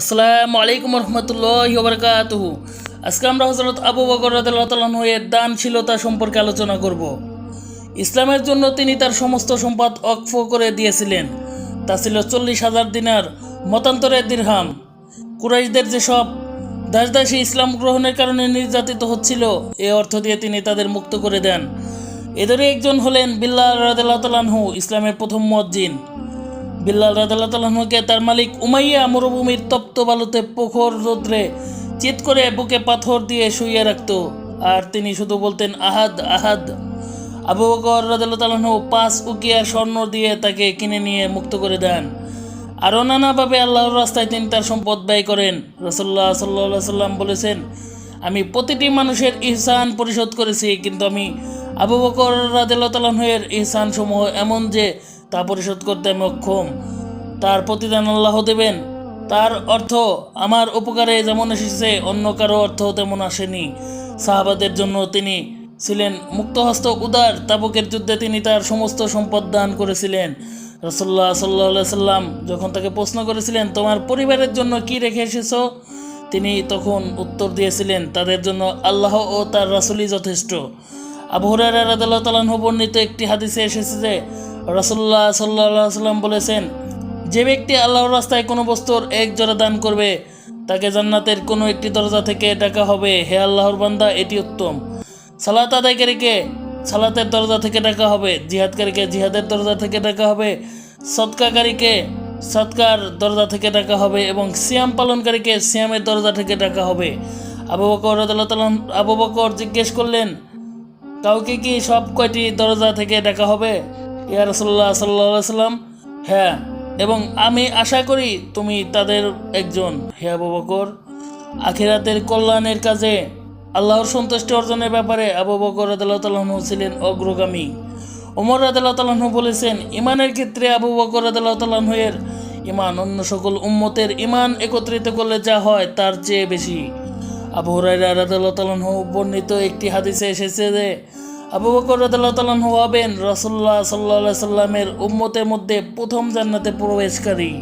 আসসালামু আলাইকুম রহমতুল্লাহ বরকাতুহ। আজকে আমরা হজরত আবু বকর রাদিয়াল্লাহু এর দানশীলতা সম্পর্কে আলোচনা করব। ইসলামের জন্য তিনি তার সমস্ত সম্পদ অক্ফ করে দিয়েছিলেন। তা ছিল চল্লিশ হাজার দিনার মতান্তরের দিরহাম। কুরাইশদের যেসব দাসদাসী ইসলাম গ্রহণের কারণে নির্যাতিত হচ্ছিল, এ অর্থ দিয়ে তিনি তাদের মুক্ত করে দেন। এদেরই একজন হলেন বিল্লাহ তাআলাহু ইসলামের প্রথম মজ্জিন বিল্লাল রাদাল্লাহকে তার মালিক উমাইয়া মরুভূমির তপ্ত বালুতে প্রখর রোদ্রে চিত করে বুকে পাথর দিয়ে শুইয়ে রাখত। আর তিনি শুধু বলতেন, আহাদ আহাদ। আবু বকর রাদাল্লাহ পাঁচ উকিয়ার স্বর্ণ দিয়ে তাকে কিনে নিয়ে মুক্ত করে দেন। আরও নানাভাবে আল্লাহর রাস্তায় তিনি তার সম্পদ ব্যয় করেন। রসল্লাহ সাল্লা সাল্লাম বলেছেন, আমি প্রতিটি মানুষের ইহসান পরিশোধ করেছি, কিন্তু আমি আবু বকর রাদেলাতালের ইহসান সমূহ এমন যে তা পরিশোধ করতে আমি অক্ষম তার প্রতিদান আল্লাহ দেবেন। তার অর্থ, আমার উপকারে যেমন এসেছে, অন্য কারও অর্থ তেমন আসেনি। সাহাবাদের জন্য তিনি ছিলেন মুক্তহস্ত উদার। তাবুকের যুদ্ধে তিনি তার সমস্ত সম্পদ দান করেছিলেন। রসল্লাহ সাল্লাহ সাল্লাম যখন তাকে প্রশ্ন করেছিলেন, তোমার পরিবারের জন্য কি রেখে এসেছ? তিনি তখন উত্তর দিয়েছিলেন, তাদের জন্য আল্লাহ ও তার রাসুলই যথেষ্ট। আবু রাদিয়াল্লাহু বর্ণিত একটি হাদিসে এসেছে যে সাল্লাল্লাহু সাল্লাম বলেছেন, যে ব্যক্তি আল্লাহর রাস্তায় কোনো বস্তুর এক জোড়া দান করবে, তাকে জান্নাতের কোনো একটি দরজা থেকে ডাকা হবে। হে আল্লাহর বান্দা, এটি উত্তম। সালাত আদায়কারীকে সালাতের দরজা থেকে ডাকা হবে, জিহাদকারীকে জিহাদের দরজা থেকে ডাকা হবে সৎকাকারীকে সৎকার দরজা থেকে ডাকা হবে এবং সিয়াম পালনকারীকে সিয়ামের দরজা থেকে ডাকা হবে। আবু বকর আবু বকর জিজ্ঞেস করলেন কাউকে কি সব কয়টি দরজা থেকে ডাকা হবে? ইয়া রসল্লাহ সাল্লা সাল্লাম হ্যাঁ। এবং আমি আশা করি তুমি তাদের একজন। হে আবু বকর, আখিরাতের কল্যাণের কাজে আল্লাহর সন্তুষ্টি অর্জনের ব্যাপারে আবু বকর রাদিয়াল্লাহু তাআলাহু ছিলেন অগ্রগামী। ওমর রাদিয়াল্লাহু তাআলাহু বলেছেন, ইমানের ক্ষেত্রে আবু বকর রাদিয়াল্লাহু তাআলাহু এর ইমান অন্য সকল উম্মতের ইমান একত্রিত করলে যা হয় তার চেয়ে বেশি। আবু হুরাইরা হু বর্ণিত একটি হাদিসে এসেছে যে, আবু বকর রাদিয়াল্লাহু হু হবেন রাসূলুল্লাহ সাল্লা সাল্লামের উম্মতের মধ্যে প্রথম জান্নাতে প্রবেশকারী।